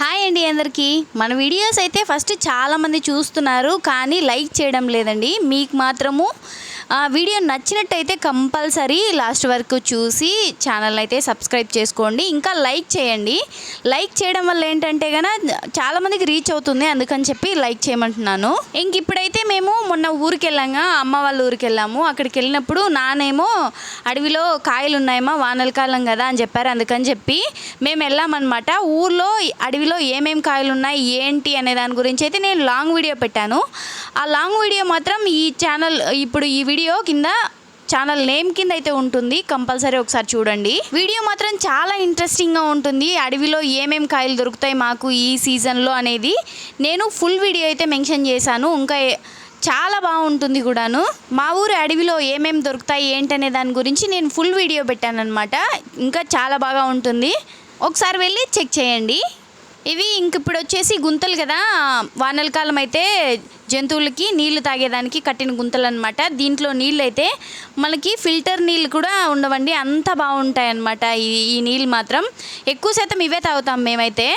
Hi అండి అందరికీ. మన వీడియోస్ అయితే ఫస్ట్ చాలామంది చూస్తున్నారు కానీ లైక్ చేయడం లేదండి. మీకు మాత్రము వీడియో నచ్చినట్టయితే కంపల్సరీ లాస్ట్ వరకు చూసి ఛానల్ అయితే సబ్స్క్రైబ్ చేసుకోండి. ఇంకా లైక్ చేయండి. లైక్ చేయడం వల్ల ఏంటంటే కనుక చాలామందికి రీచ్ అవుతుంది. అందుకని చెప్పి లైక్ చేయమంటున్నాను. ఇంక ఇప్పుడైతే మేము మొన్న ఊరికి వెళ్ళాము అమ్మ వాళ్ళ ఊరికి వెళ్ళాము అక్కడికి వెళ్ళినప్పుడు నానేమో అడవిలో కాయలు ఉన్నాయమ్మా వానల కాలం కదా అని చెప్పారు. అందుకని చెప్పి మేము వెళ్ళామన్నమాట. ఊర్లో అడవిలో ఏమేమి కాయలు ఉన్నాయి ఏంటి అనే దాని గురించి అయితే నేను లాంగ్ వీడియో పెట్టాను. ఆ లాంగ్ వీడియో మాత్రం ఈ ఛానల్ ఇప్పుడు ఈ వీడియో వీడియో కింద ఛానల్ నేమ్ కింద అయితే ఉంటుంది. కంపల్సరీ ఒకసారి చూడండి. వీడియో మాత్రం చాలా ఇంట్రెస్టింగ్గా ఉంటుంది. అడవిలో ఏమేం కాయలు దొరుకుతాయి మాకు ఈ సీజన్లో అనేది నేను ఫుల్ వీడియో అయితే మెన్షన్ చేశాను. ఇంకా చాలా బాగుంటుంది కూడాను. మా ఊరు అడవిలో ఏమేమి దొరుకుతాయి ఏంటనే దాని గురించి నేను ఫుల్ వీడియో పెట్టాను అనమాట ఇంకా చాలా బాగా ఉంటుంది. ఒకసారి వెళ్ళి చెక్ చేయండి. ఇవి ఇంక ఇప్పుడు వచ్చేసి గుంతలు కదా వానల కాలం అయితే జంతువులకి నీళ్ళు తాగేదానికి కట్టిన గుంతలు అనమాట దీంట్లో నీళ్ళు అయితే మనకి ఫిల్టర్ నీళ్ళు కూడా ఉండవండి అంత బాగుంటాయి అనమాట ఈ ఈ నీళ్ళు మాత్రం. ఎక్కువ శాతం ఇవే తాగుతాం మేమైతే.